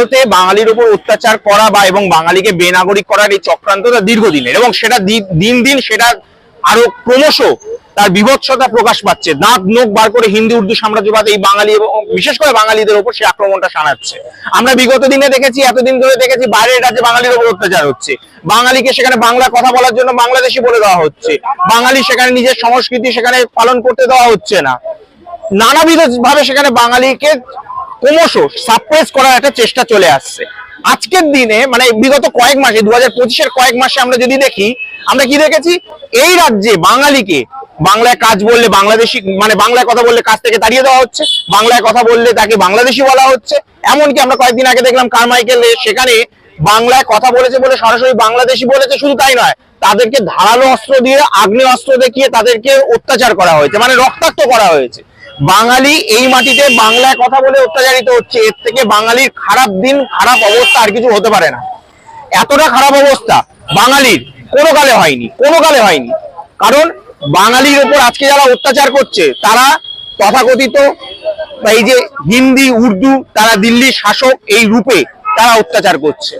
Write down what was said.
ভারতে বাঙালির উপর অত্যাচার করা বা এবং বাঙালিকে বেনাগরিক করার এই চক্রান্তটা দীর্ঘদিনের এবং সেটা দিন দিন সেটা আরও ক্রমশ তার বিভৎসতা প্রকাশ পাচ্ছে। দাঁত নোখ বার করে হিন্দি, উর্দু সাম্রাজ্যবাদ এই বাঙালি এবং বিশেষ করে বাঙালিদের উপর সে আক্রমণটা শানাচ্ছে আমরা বিগত দিনে দেখেছি, এতদিন ধরে দেখেছি বাইরের রাজ্যে বাঙালির উপর অত্যাচার হচ্ছে। বাঙালিকে সেখানে বাংলা কথা বলার জন্য বাংলাদেশি বলে দেওয়া হচ্ছে। বাঙালি সেখানে নিজের সংস্কৃতি সেখানে পালন করতে দেওয়া হচ্ছে না। নানাবিধ ভাবে সেখানে বাঙালিকে ক্রমশ সাপ্রেস করার একটা চেষ্টা চলে আসছে। আজকের দিনে মানে বিগত কয়েক মাসে দু হাজার কয়েক মাসে আমরা যদি দেখি, আমরা কি দেখেছি? এই রাজ্যে বাঙালিকে বাংলায় কাজ বললে বাংলাদেশি মানে বাংলায় কথা বললে কাজ থেকে তাড়িয়ে দেওয়া হচ্ছে, বাংলায় কথা বললে তাকে বাংলাদেশি বলা হচ্ছে। এমনকি আমরা কয়েকদিন আগে দেখলাম কারমাইকেল সেখানে বাংলায় কথা বলেছে বলে সরাসরি বাংলাদেশি বলেছে, শুধু তাই নয়, তাদেরকে ধারালো অস্ত্র দিয়ে আগ্নেয় অস্ত্র দেখিয়ে তাদেরকে অত্যাচার করা হয়েছে মানে রক্তাক্ত করা হয়েছে। বাঙালি এই মাটিতে বাংলায় কথা বলে অত্যাচারিত হচ্ছে। এর থেকে বাঙালির খারাপ দিন, খারাপ অবস্থা আর কিছু হতে পারে না। এতটা খারাপ অবস্থা বাঙালির কোনো কালে হয়নি, কোনো কালে হয়নি। কারণ বাঙালির উপর আজকে যারা অত্যাচার করছে, তারা তথাকথিত এই যে হিন্দি, উর্দু, তারা দিল্লির শাসক এই রূপে তারা অত্যাচার করছে।